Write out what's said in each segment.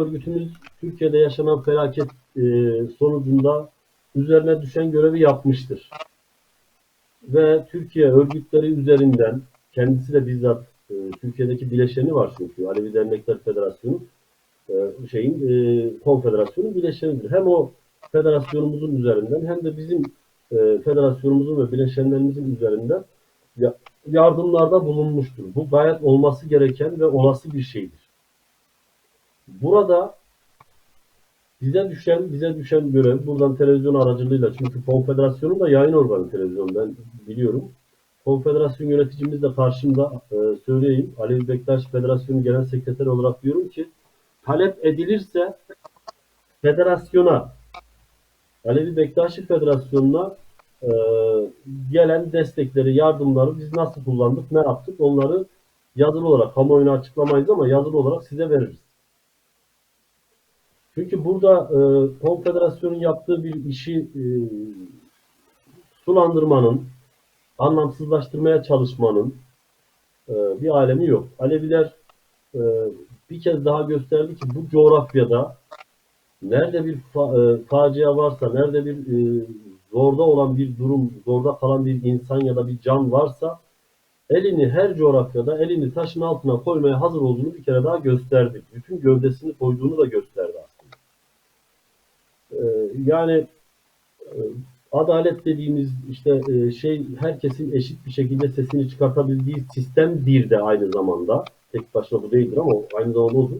örgütümüz Türkiye'de yaşanan felaket e, sonucunda üzerine düşen görevi yapmıştır. Ve Türkiye örgütleri üzerinden kendisi de bizzat e, Türkiye'deki bileşeni var çünkü Alevi Dernekler Federasyonu e, şeyin e, konfederasyonun bileşenidir. Hem o federasyonumuzun üzerinden hem de bizim e, federasyonumuzun ve bileşenlerimizin üzerinden ya- yardımlarda bulunmuştur. Bu gayet olması gereken ve olası bir şeydir. Burada bize düşen bize düşen görev buradan televizyon aracılığıyla çünkü konfederasyonun da yayın organı televizyon ben biliyorum. Konfederasyon yöneticimiz de karşımda e, söyleyeyim. Alevi Bektaş Federasyonu Genel Sekreteri olarak diyorum ki talep edilirse federasyona Alevi Bektaşi Federasyonu'na e, gelen destekleri, yardımları biz nasıl kullandık, ne yaptık onları yazılı olarak kamuoyuna açıklamayız ama yazılı olarak size veririz. Çünkü burada e, konfederasyonun yaptığı bir işi e, sulandırmanın, anlamsızlaştırmaya çalışmanın e, bir alemi yok. Aleviler e, bir kez daha gösterdi ki bu coğrafyada nerede bir fa- e, facia varsa, nerede bir e, zorda olan bir durum, zorda kalan bir insan ya da bir can varsa elini her coğrafyada elini taşın altına koymaya hazır olduğunu bir kere daha gösterdi. Bütün gövdesini koyduğunu da gösterdi aslında. E, yani e, adalet dediğimiz işte e, şey herkesin eşit bir şekilde sesini çıkartabildiği sistem bir de aynı zamanda. Tek başına bu değildir ama aynı zamanda odur.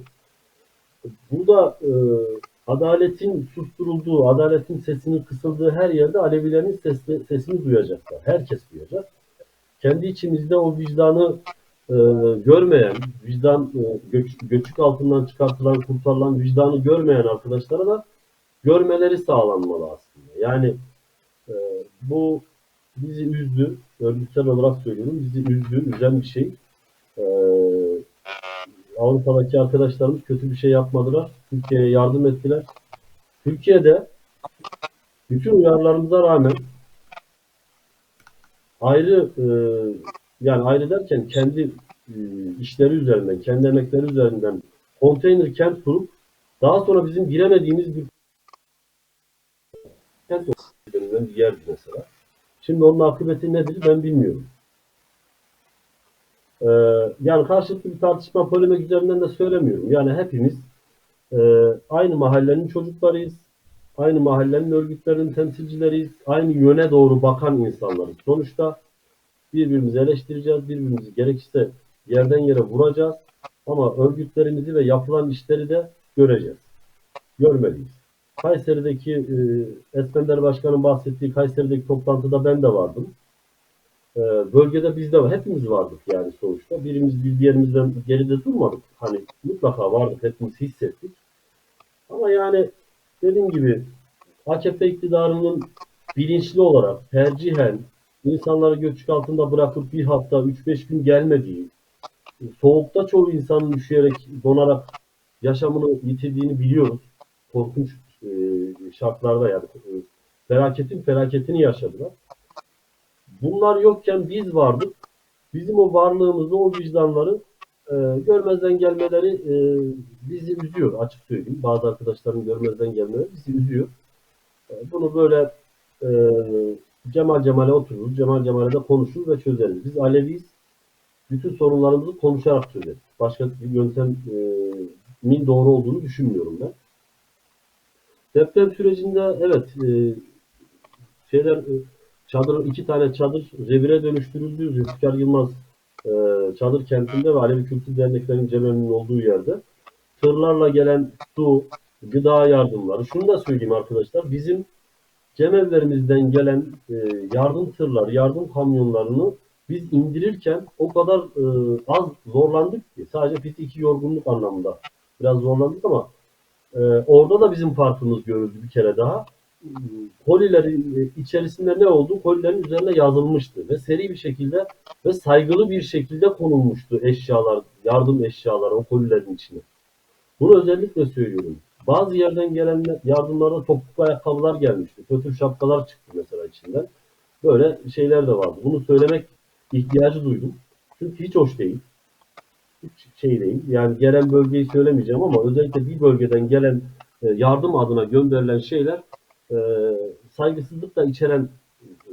Burada e, adaletin susturulduğu, adaletin sesinin kısıldığı her yerde Alevilerin sesini, sesini duyacaklar. Herkes duyacak. Kendi içimizde o vicdanı e, görmeyen, vicdan e, göç, göçük altından çıkartılan, kurtarılan vicdanı görmeyen arkadaşlara da görmeleri sağlanmalı aslında. Yani e, bu bizi üzdü. Örgütsel olarak söylüyorum. Bizi üzdü, üzen bir şey. E, Avrupa'daki arkadaşlarımız kötü bir şey yapmadılar. Türkiye'ye yardım ettiler. Türkiye'de bütün uyarılarımıza rağmen ayrı e, yani ayrı derken kendi e, işleri üzerinden, kendi emekleri üzerinden konteyner kent kurup daha sonra bizim giremediğimiz bir kent üzerinden bir yerdi mesela. Şimdi onun akıbeti nedir ben bilmiyorum. Ee, yani karşılıklı bir tartışma polemik üzerinden de söylemiyorum. Yani hepimiz e, aynı mahallenin çocuklarıyız. Aynı mahallenin örgütlerinin temsilcileriyiz. Aynı yöne doğru bakan insanlarız. Sonuçta birbirimizi eleştireceğiz. Birbirimizi gerekirse yerden yere vuracağız. Ama örgütlerimizi ve yapılan işleri de göreceğiz. Görmeliyiz. Kayseri'deki e, Eskender Başkan'ın bahsettiği Kayseri'deki toplantıda ben de vardım. E, bölgede biz de var. Hepimiz vardık yani sonuçta. Birimiz bir diğerimizden geride durmadık. Hani mutlaka vardık. Hepimiz hissettik. Ama yani dediğim gibi AKP iktidarının bilinçli olarak tercihen insanları göçük altında bırakıp bir hafta 3-5 gün gelmediği, soğukta çoğu insanın üşüyerek, donarak yaşamını yitirdiğini biliyoruz. Korkunç şartlarda yani e, felaketin felaketini yaşadılar. Bunlar yokken biz vardık. Bizim o varlığımızı, o vicdanları e, görmezden gelmeleri e, bizi üzüyor açık söyleyeyim. Bazı arkadaşların görmezden gelmeleri bizi üzüyor. E, bunu böyle e, Cemal Cemal'e otururuz, Cemal Cemal'e de konuşur ve çözeriz. Biz Aleviyiz. Bütün sorunlarımızı konuşarak çözeriz. Başka bir yöntemin doğru olduğunu düşünmüyorum ben. Deprem sürecinde evet e, şeyler e, çadır iki tane çadır revire dönüştürüldü. Zülfikar Yılmaz e, çadır kentinde ve Alevi Kültür Derneklerinin cemevinin olduğu yerde tırlarla gelen su, gıda yardımları. Şunu da söyleyeyim arkadaşlar. Bizim cemevlerimizden gelen e, yardım tırlar, yardım kamyonlarını biz indirirken o kadar e, az zorlandık ki sadece fiziki yorgunluk anlamında biraz zorlandık ama e, orada da bizim farkımız görüldü bir kere daha. Kolilerin e, içerisinde ne oldu? Kolilerin üzerine yazılmıştı ve seri bir şekilde ve saygılı bir şekilde konulmuştu eşyalar, yardım eşyaları o kolilerin içine. Bunu özellikle söylüyorum. Bazı yerden gelen yardımlarda topuklu ayakkabılar gelmişti. Kötü şapkalar çıktı mesela içinden. Böyle şeyler de vardı. Bunu söylemek ihtiyacı duydum. Çünkü hiç hoş değil. Hiç şey değil. Yani gelen bölgeyi söylemeyeceğim ama özellikle bir bölgeden gelen e, yardım adına gönderilen şeyler e, saygısızlık da içeren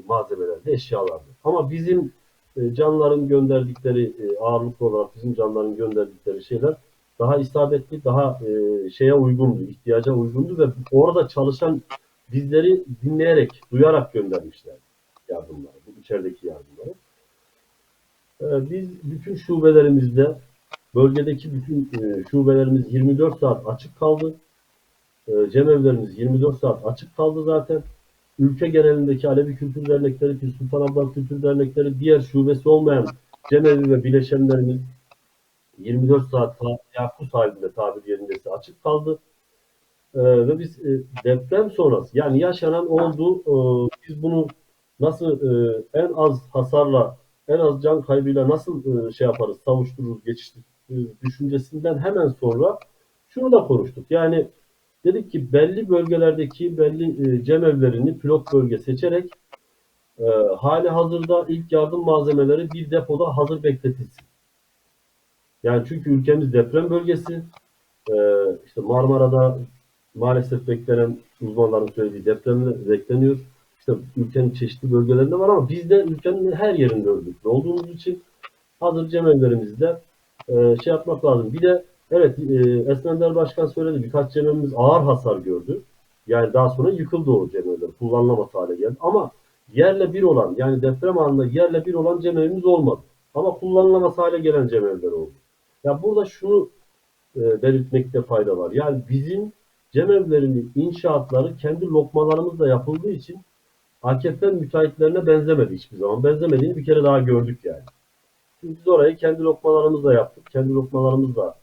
malzemelerdi, eşyalardı. Ama bizim e, canların gönderdikleri ağırlıklı olarak bizim canların gönderdikleri şeyler daha isabetli, daha şeye uygundu, ihtiyaca uygundu ve orada çalışan bizleri dinleyerek, duyarak göndermişler yardımları, bu içerideki yardımları. Biz bütün şubelerimizde, bölgedeki bütün e, şubelerimiz 24 saat açık kaldı. E, cemevlerimiz 24 saat açık kaldı zaten. Ülke genelindeki Alevi Kültür Dernekleri, Pir Sultan Abdal Kültür Dernekleri, diğer şubesi olmayan cemevi ve bileşenlerimiz 24 saat yakut halinde tabir yerindeyse açık kaldı. Ee, ve biz e, deprem sonrası yani yaşanan oldu e, biz bunu nasıl e, en az hasarla en az can kaybıyla nasıl e, şey yaparız savuştururuz geçiştiririz düşüncesinden hemen sonra şunu da konuştuk. Yani dedik ki belli bölgelerdeki belli e, cemevlerini pilot bölge seçerek e, hali hazırda ilk yardım malzemeleri bir depoda hazır bekletilsin. Yani çünkü ülkemiz deprem bölgesi. Ee, işte Marmara'da maalesef beklenen uzmanların söylediği depremler bekleniyor. İşte ülkenin çeşitli bölgelerinde var ama biz de ülkenin her yerinde örgütlü olduğumuz için hazır cemevlerimizde e, şey yapmak lazım. Bir de evet e, Esmender Başkan söyledi birkaç cemevimiz ağır hasar gördü. Yani daha sonra yıkıldı o cemevler. Kullanılamaz hale geldi. Ama yerle bir olan yani deprem anında yerle bir olan cemevimiz olmadı. Ama kullanılamaz hale gelen cemevler oldu. Ya burada şunu e, belirtmekte fayda var. Yani bizim cemevlerinin inşaatları kendi lokmalarımızla yapıldığı için AKP müteahhitlerine benzemedi hiçbir zaman. Benzemediğini bir kere daha gördük yani. Çünkü biz orayı kendi lokmalarımızla yaptık. Kendi lokmalarımızla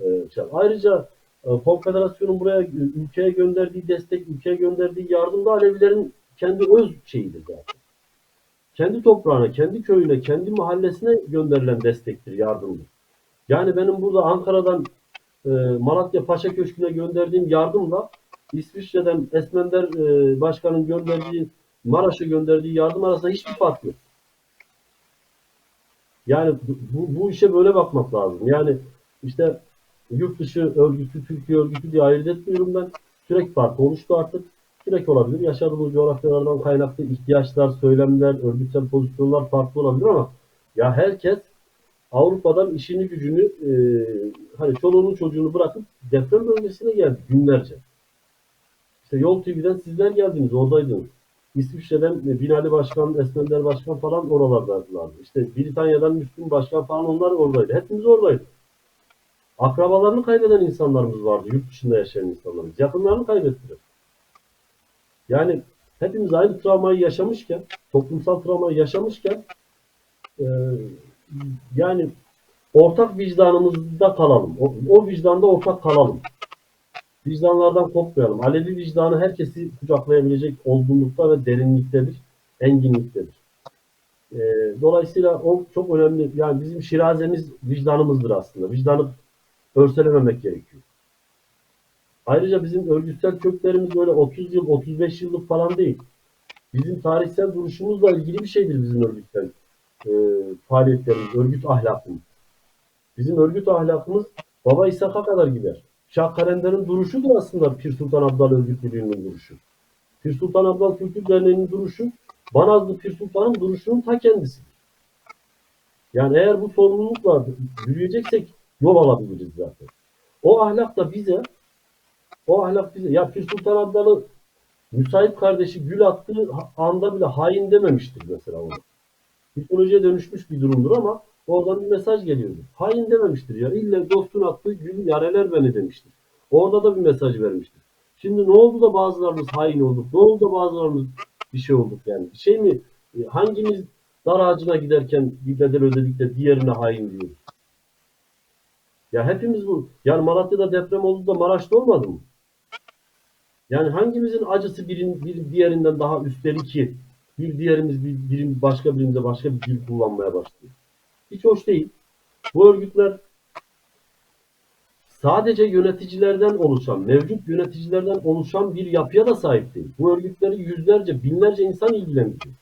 e, şey. Ayrıca e, Konfederasyon'un buraya ülkeye gönderdiği destek, ülkeye gönderdiği yardım da Alevilerin kendi öz şeyidir zaten. Kendi toprağına, kendi köyüne, kendi mahallesine gönderilen destektir, yardımdır. Yani benim burada Ankara'dan e, Malatya Paşa Köşkü'ne gönderdiğim yardımla İsviçre'den Esmender e, Başkan'ın gönderdiği Maraş'a gönderdiği yardım arasında hiçbir fark yok. Yani bu, bu işe böyle bakmak lazım. Yani işte yurt dışı örgütü, Türkiye örgütü diye ayırt etmiyorum ben. Sürekli fark oluştu artık. Sürekli olabilir. Yaşadığımız coğrafyalardan kaynaklı ihtiyaçlar, söylemler, örgütsel pozisyonlar farklı olabilir ama ya herkes Avrupa'dan işini gücünü e, hani çoluğunu çocuğunu bırakıp deprem bölgesine geldi günlerce. İşte Yol TV'den sizler geldiniz oradaydınız. İsviçre'den e, Binali Başkan, Esmender Başkan falan oralardalardı. İşte Britanya'dan Müslüm Başkan falan onlar oradaydı. Hepimiz oradaydık. Akrabalarını kaybeden insanlarımız vardı. Yurt dışında yaşayan insanlarımız. Yakınlarını kaybettiler. Yani hepimiz aynı travmayı yaşamışken, toplumsal travmayı yaşamışken e, yani ortak vicdanımızda kalalım. O, o vicdanda ortak kalalım. Vicdanlardan kopmayalım. Alevi vicdanı herkesi kucaklayabilecek olgunlukta ve derinliktedir, enginliktedir. E, dolayısıyla o çok önemli. Yani bizim şirazemiz vicdanımızdır aslında. Vicdanı örselememek gerekiyor. Ayrıca bizim örgütsel köklerimiz böyle 30 yıl, 35 yıllık falan değil. Bizim tarihsel duruşumuzla ilgili bir şeydir bizim örgütsel e, faaliyetlerimiz, örgüt ahlakımız. Bizim örgüt ahlakımız Baba İshak'a kadar gider. Şah Kalender'in duruşudur aslında Pir Sultan Abdal Örgütlülüğü'nün duruşu. Pir Sultan Abdal Kültür Derneği'nin duruşu Banazlı Pir Sultan'ın duruşunun ta kendisidir. Yani eğer bu sorumlulukla yürüyeceksek yol alabiliriz zaten. O ahlak da bize o ahlak bize ya Pir Sultan Abdal'ı müsait kardeşi gül attığı anda bile hain dememiştir mesela ona mitolojiye dönüşmüş bir durumdur ama oradan bir mesaj geliyordu. Hain dememiştir ya. İlle dostun attığı gül yareler beni demiştir. Orada da bir mesaj vermiştir. Şimdi ne oldu da bazılarımız hain olduk? Ne oldu da bazılarımız bir şey olduk yani? Bir şey mi? E, hangimiz dar ağacına giderken bir bedel ödedik de diğerine hain diyoruz? Ya hepimiz bu. Yani Malatya'da deprem oldu da Maraş'ta olmadı mı? Yani hangimizin acısı birin, bir diğerinden daha üstleri ki bir diğerimiz bir, birim, başka birimize başka bir dil kullanmaya başlıyor. Hiç hoş değil. Bu örgütler sadece yöneticilerden oluşan, mevcut yöneticilerden oluşan bir yapıya da sahip değil. Bu örgütleri yüzlerce, binlerce insan ilgilendiriyor.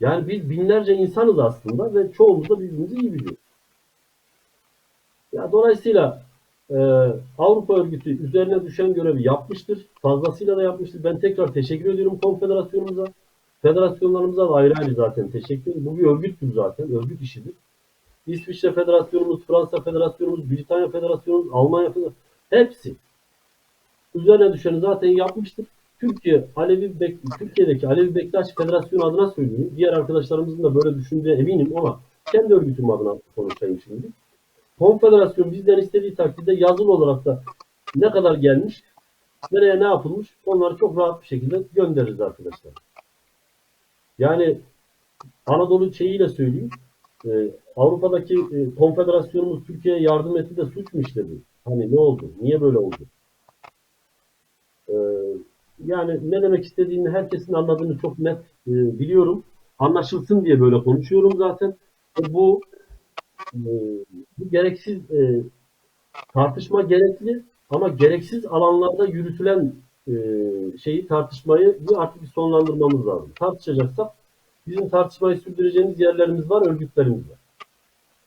Yani biz binlerce insanız aslında ve çoğumuz da birbirimizi iyi biliyoruz. Ya dolayısıyla e, Avrupa Örgütü üzerine düşen görevi yapmıştır. Fazlasıyla da yapmıştır. Ben tekrar teşekkür ediyorum konfederasyonumuza. Federasyonlarımıza da ayrı ayrı zaten teşekkür ederim. Bu bir örgüttür zaten. Örgüt işidir. İsviçre Federasyonumuz, Fransa Federasyonumuz, Britanya Federasyonumuz, Almanya Federasyonumuz hepsi üzerine düşeni zaten yapmıştır. Türkiye Alevi Bek Türkiye'deki Alevi Bektaş Federasyonu adına söylüyorum. Diğer arkadaşlarımızın da böyle düşündüğü eminim ama kendi örgütüm adına konuşayım şimdi. Konfederasyon bizden istediği takdirde yazılı olarak da ne kadar gelmiş, nereye ne yapılmış onları çok rahat bir şekilde göndeririz arkadaşlar. Yani Anadolu şeyiyle söyleyeyim. e, Avrupa'daki e, konfederasyonumuz Türkiye'ye yardım etti de suç mu işledi? Hani ne oldu? Niye böyle oldu? E, yani ne demek istediğini herkesin anladığını çok net e, biliyorum. Anlaşılsın diye böyle konuşuyorum zaten. E, bu e, bu gereksiz e, tartışma gerekli ama gereksiz alanlarda yürütülen e, şeyi tartışmayı bir artık bir sonlandırmamız lazım. Tartışacaksak bizim tartışmayı sürdüreceğimiz yerlerimiz var, örgütlerimiz var.